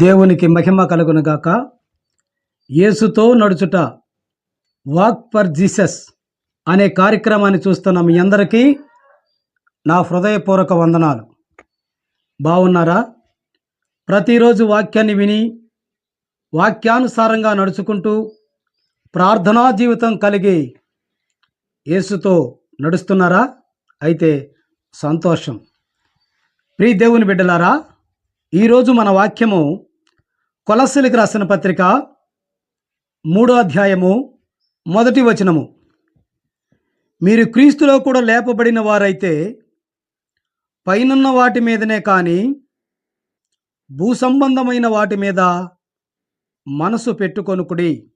దేవునికి మహిమ కలుగునుగాక యేసుతో నడుచుట. వాక్ ఫర్ జీసస్ అనే కార్యక్రమాన్ని చూస్తున్న మీ అందరికీ నా హృదయపూర్వక వందనాలు. బాగున్నారా ప్రతిరోజు వాక్యాన్ని విని వాక్యానుసారంగా నడుచుకుంటూ ప్రార్థనా జీవితం కలిగి యేసుతో నడుస్తున్నారా? అయితే సంతోషం. ప్రీ దేవుని బిడ్డలారా ఈరోజు మన వాక్యము కొలసలికి రాసిన పత్రిక మూడో అధ్యాయము మొదటి వచనము. మీరు క్రీస్తులో కూడా లేపబడిన వారైతే పైనున్న వాటి మీదనే కానీ భూ సంబంధమైన వాటి మీద మనసు పెట్టుకొనుకుడి.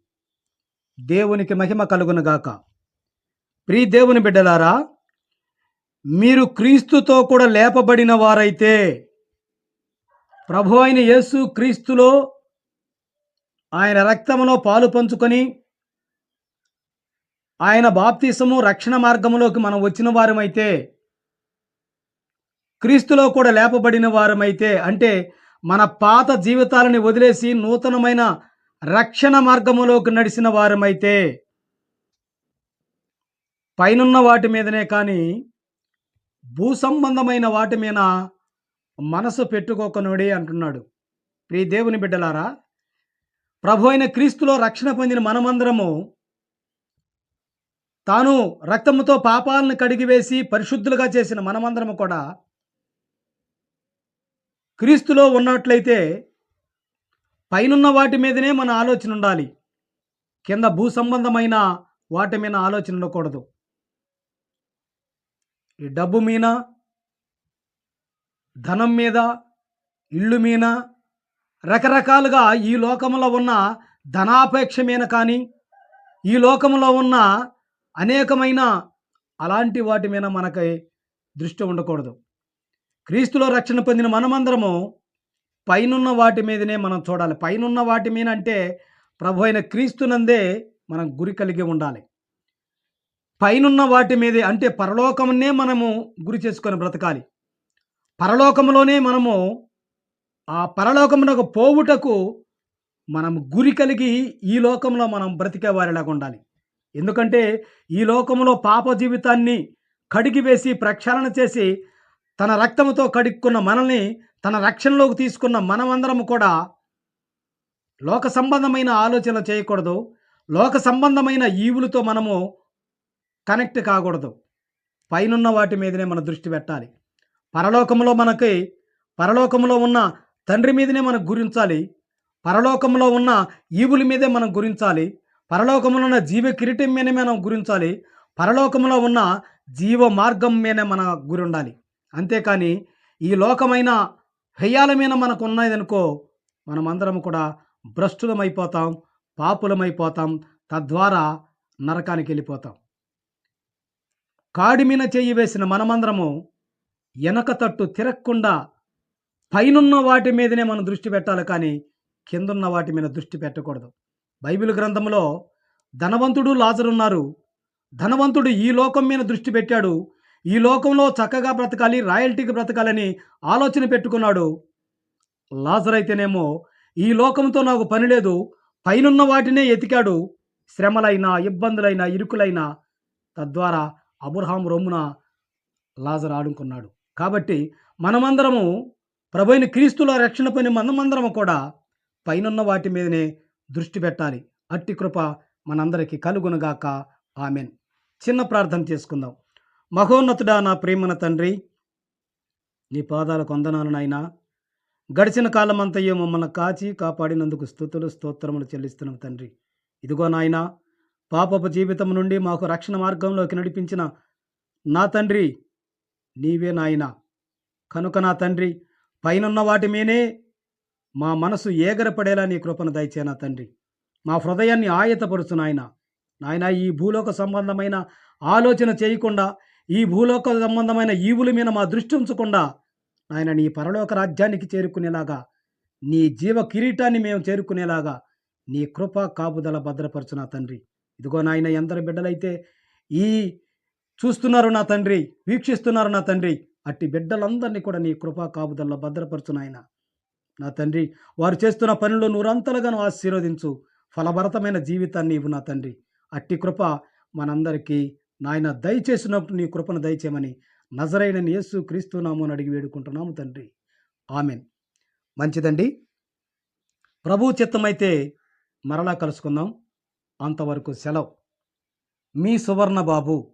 దేవునికి మహిమ కలుగునుగాక ప్రీ దేవుని బిడ్డలారా మీరు క్రీస్తుతో కూడా లేపబడిన వారైతే ప్రభు అయిన యేసు క్రీస్తులో ఆయన రక్తములో పాలు పంచుకొని ఆయన బాప్తీసము రక్షణ మార్గములోకి మనం వచ్చిన వారమైతే క్రీస్తులో కూడా లేపబడిన వారమైతే అంటే మన పాత జీవితాలని వదిలేసి నూతనమైన రక్షణ మార్గములోకి నడిచిన వారమైతే పైనున్న వాటి మీదనే కానీ భూ సంబంధమైన వాటి మీద మనసు పెట్టుకోకనుడి అంటున్నాడు. ప్రియ దేవుని బిడ్డలారా ప్రభు అయిన క్రీస్తులో రక్షణ పొందిన మనమందరము తాను రక్తముతో పాపాలను కడిగివేసి పరిశుద్ధులుగా చేసిన మనమందరము కూడా క్రీస్తులో ఉన్నట్లయితే పైనున్న వాటి మీదనే మన ఆలోచన ఉండాలి. కింద భూ సంబంధమైన వాటి మీద ఆలోచన ఉండకూడదు. ఈ డబ్బు మీద ధనం మీద ఇళ్ళు మీద రకరకాలుగా ఈ లోకంలో ఉన్న ధనాపేక్షమైన కానీ ఈ లోకంలో ఉన్న అనేకమైన అలాంటి వాటి మీద మనకి దృష్టి ఉండకూడదు. క్రీస్తులో రక్షణ పొందిన మనమందరము పైనున్న వాటి మీదనే మనం చూడాలి. పైనున్న వాటి మీద అంటే ప్రభు అయిన క్రీస్తునందే మనం గురి కలిగి ఉండాలి. పైనున్న వాటి మీదే అంటే పరలోకమునే మనము గురి చేసుకొని బ్రతకాలి. పరలోకంలోనే మనము ఆ పరలోకమునకు పోవుటకు మనం గురి కలిగి ఈ లోకంలో మనం బ్రతికే వారిలాగా ఉండాలి. ఎందుకంటే ఈ లోకంలో పాప జీవితాన్ని కడిగి వేసి ప్రక్షాళన చేసి తన రక్తముతో కడుక్కున్న మనల్ని తన రక్షణలోకి తీసుకున్న మనమందరము కూడా లోక సంబంధమైన ఆలోచన చేయకూడదు. లోక సంబంధమైన ఈవులతో మనము కనెక్ట్ కాకూడదు. పైనున్న వాటి మీదనే మన దృష్టి పెట్టాలి. పరలోకంలో మనకి పరలోకంలో ఉన్న తండ్రి మీదనే మనం గురించాలి. పరలోకంలో ఉన్న ఈవుల మీదే మనం గురించాలి. పరలోకంలో ఉన్న జీవ కిరీటం మీదే మనం గురించాలి. పరలోకంలో ఉన్న జీవ మార్గం మీదే మన గురి ఉండాలి అంతేకాని ఈ లోకమైన హెయ్యాల మీద మనకు ఉన్నదనుకో మనమందరం కూడా భ్రష్టులమైపోతాం పాపులమైపోతాం తద్వారా నరకానికి వెళ్ళిపోతాం. కాడి మీద చెయ్యి వేసిన మనమందరము వెనక తట్టు తిరగకుండా పైనున్న వాటి మీదనే మనం దృష్టి పెట్టాలి కానీ కిందున్న వాటి మీద దృష్టి పెట్టకూడదు. బైబిల్ గ్రంథంలో ధనవంతుడు లాజరున్నారు ధనవంతుడు ఈ లోకం మీద దృష్టి పెట్టాడు. ఈ లోకంలో చక్కగా బ్రతకాలి రాయల్టీకి బ్రతకాలని ఆలోచన పెట్టుకున్నాడు. లాజర్ అయితేనేమో ఈ లోకంతో నాకు పని లేదు పైనున్న వాటినే ఎతికాడు. శ్రమలైనా ఇబ్బందులైనా ఇరుకులైనా తద్వారా అబుర్హాం రొమ్మున లాజర్ ఆడుకున్నాడు. కాబట్టి మనమందరము ప్రభుని క్రీస్తుల రక్షణ పని మనమందరము కూడా పైనున్న వాటి మీదనే దృష్టి పెట్టాలి. అట్టి కృప మనందరికీ కలుగునుగాక. ఆమెన్. చిన్న ప్రార్థన చేసుకుందాం. మహోన్నతుడా నా ప్రేమన తండ్రి నీ పాదాలకు వందనాలు నాయనా. గడిచిన కాలమంతయ్యో మమ్మల్ని కాచి కాపాడినందుకు స్థుతులు స్తోత్రములు చెల్లిస్తున్నాం తండ్రి. ఇదిగో నాయనా పాపపు జీవితం నుండి మాకు రక్షణ మార్గంలోకి నడిపించిన నా తండ్రి నీవే నాయనా. కనుక నా తండ్రి పైనున్న వాటి మీనే మా మనసు ఏగరపడేలా నీ కృపను దయచేనా తండ్రి. మా హృదయాన్ని ఆయతపరుచు నాయన. నాయన ఈ భూలోక సంబంధమైన ఆలోచన చేయకుండా ఈ భూలోక సంబంధమైన ఈవుల మీద మా దృష్టి ఉంచకుండా నాయన నీ పరలోక రాజ్యానికి చేరుకునేలాగా నీ జీవ కిరీటాన్ని మేము చేరుకునేలాగా నీ కృప కాపుదల భద్రపరచు నా తండ్రి. ఇదిగో నాయన ఎందరు బిడ్డలైతే ఈ చూస్తున్నారు నా తండ్రి వీక్షిస్తున్నారు నా తండ్రి. అట్టి బిడ్డలందరినీ కూడా నీ కృపా కాపుదల్లో భద్రపరచు నాయన నా తండ్రి వారు చేస్తున్న పనిలో నూరంతలుగాను ఆశీర్వదించు. ఫలభరతమైన జీవితాన్ని ఇవ్వు నా తండ్రి. అట్టి కృప మనందరికీ నాయన దయచేసినప్పుడు నీ కృపను దయచేయమని నజరైన యేసు క్రీస్తునామని అడిగి వేడుకుంటున్నాము తండ్రి. ఆమెన్. మంచిదండి. ప్రభు చిత్తమైతే మరలా కలుసుకుందాం. అంతవరకు సెలవు. మీ సువర్ణ బాబు